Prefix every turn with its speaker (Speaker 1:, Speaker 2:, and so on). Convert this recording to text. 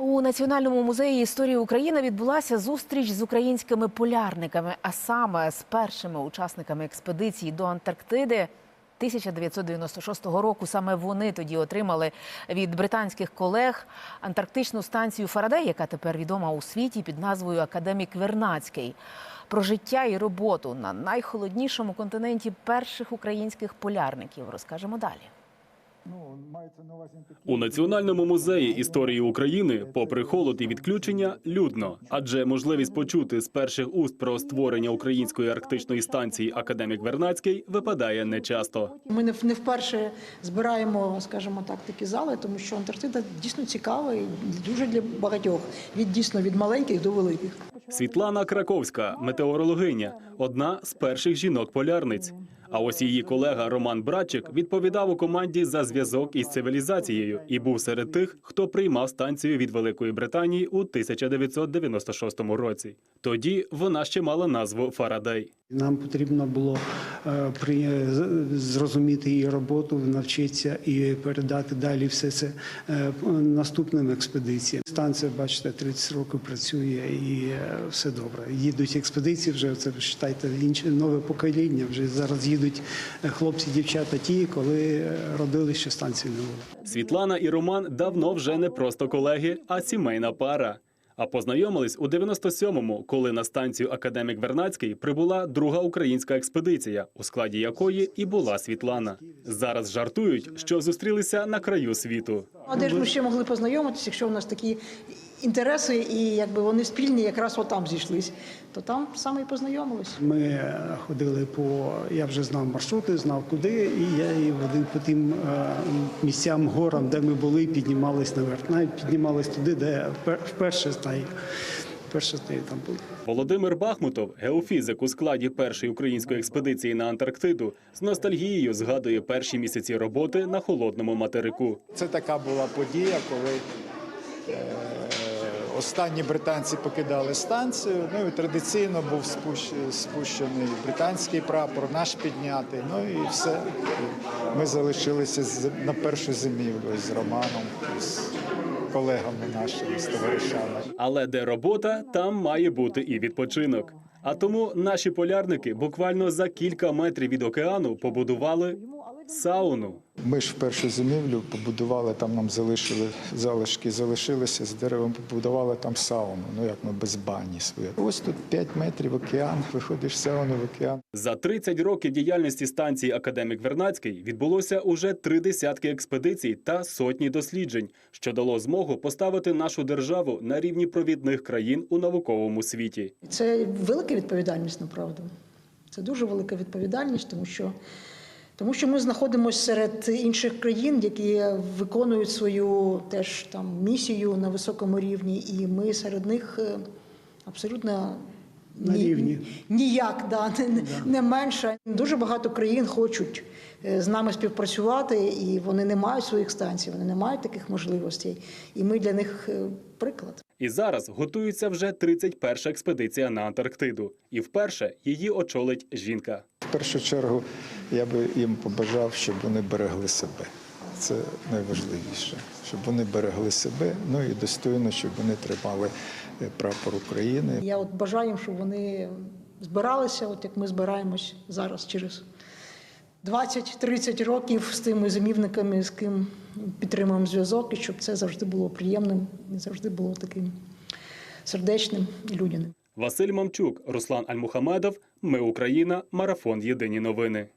Speaker 1: У Національному музеї історії України відбулася зустріч з українськими полярниками, а саме з першими учасниками експедиції до Антарктиди 1996 року. Саме вони тоді отримали від британських колег антарктичну станцію Фарадей, яка тепер відома у світі під назвою Академік Вернацький. Про життя і роботу на найхолоднішому континенті перших українських полярників розкажемо далі.
Speaker 2: У Національному музеї історії України, попри холод і відключення, людно, адже можливість почути з перших уст про створення української арктичної станції Академік Вернацький випадає нечасто.
Speaker 3: Ми не, в- не вперше збираємо, скажімо так, такі зали, тому що Антарктида дійсно цікава і дуже для багатьох. Від дійсно від маленьких до великих.
Speaker 2: Світлана Краковська, метеорологиня, одна з перших жінок-полярниць. А ось її колега Роман Братчик відповідав у команді за зв'язок із цивілізацією і був серед тих, хто приймав станцію від Великої Британії у 1996 році. Тоді вона ще мала назву Фарадей.
Speaker 4: Нам потрібно було е, при, зрозуміти її роботу, навчитися і передати далі все це е, наступним експедиціям. Станція, бачите, 30 років працює і е, все добре. Їдуть експедиції вже це вважайте, інше нове покоління. Вже зараз їдуть е, хлопці, дівчата, ті, коли родили, що станції не було.
Speaker 2: Світлана і Роман давно вже не просто колеги, а сімейна пара. А познайомились у 97-му, коли на станцію Академік Вернацький прибула друга українська експедиція, у складі якої і була Світлана. Зараз жартують, що зустрілися на краю світу.
Speaker 3: А де ж ми ще могли познайомитися, якщо у нас такі інтереси і якби вони спільні, якраз отам зійшлись, то там саме і познайомились.
Speaker 4: Ми ходили по я вже знав маршрути, знав куди, і я її водив по тим е, місцям, горам, де ми були, піднімались наверх. Навіть піднімались туди, де впер- вперше стає. Вперше стає там були.
Speaker 2: Володимир Бахмутов, геофізик у складі першої української експедиції на Антарктиду, з ностальгією згадує перші місяці роботи на холодному материку.
Speaker 5: Це така була подія, коли е, останні британці покидали станцію. Ну і традиційно був спущ- спущений британський прапор, наш піднятий. Ну і все. Ми залишилися з- на першу зимівлю з Романом, з колегами нашими, з товаришами.
Speaker 2: Але де робота, там має бути і відпочинок. А тому наші полярники буквально за кілька метрів від океану побудували сауну.
Speaker 5: Ми ж в першу зимівлю побудували, там нам залишили залишки, залишилися з деревом, побудували там сауну. Ну як ми без бані своє. Ось тут 5 метрів океан, виходиш з сауни в океан.
Speaker 2: За 30 років діяльності станції Академік Вернацький відбулося уже три десятки експедицій та сотні досліджень, що дало змогу поставити нашу державу на рівні провідних країн у науковому світі.
Speaker 3: Це велика відповідальність, направду. Це дуже велика відповідальність, тому що, тому що ми знаходимося серед інших країн, які виконують свою теж там місію на високому рівні, і ми серед них е, абсолютно
Speaker 4: На
Speaker 3: ні-
Speaker 4: рівні.
Speaker 3: ніяк, да, не, не- не менше. Дуже багато країн хочуть е, з нами співпрацювати, і вони не мають своїх станцій, вони не мають таких можливостей. І ми для них е, приклад.
Speaker 2: І зараз готується вже 31-ша експедиція на Антарктиду. І вперше її очолить жінка.
Speaker 5: В першу чергу я би їм побажав, щоб вони берегли себе. Це найважливіше, щоб вони берегли себе, ну і достойно, щоб вони тримали е, прапор України.
Speaker 3: Я от бажаю, щоб вони збиралися, от як ми збираємось зараз через 20-30 років з тими зимівниками, з ким підтримуємо зв'язок, і щоб це завжди було приємним і завжди було таким сердечним і людяним.
Speaker 2: Василь Мамчук, Руслан Альмухамедов. Ми Україна. Марафон. Єдині новини.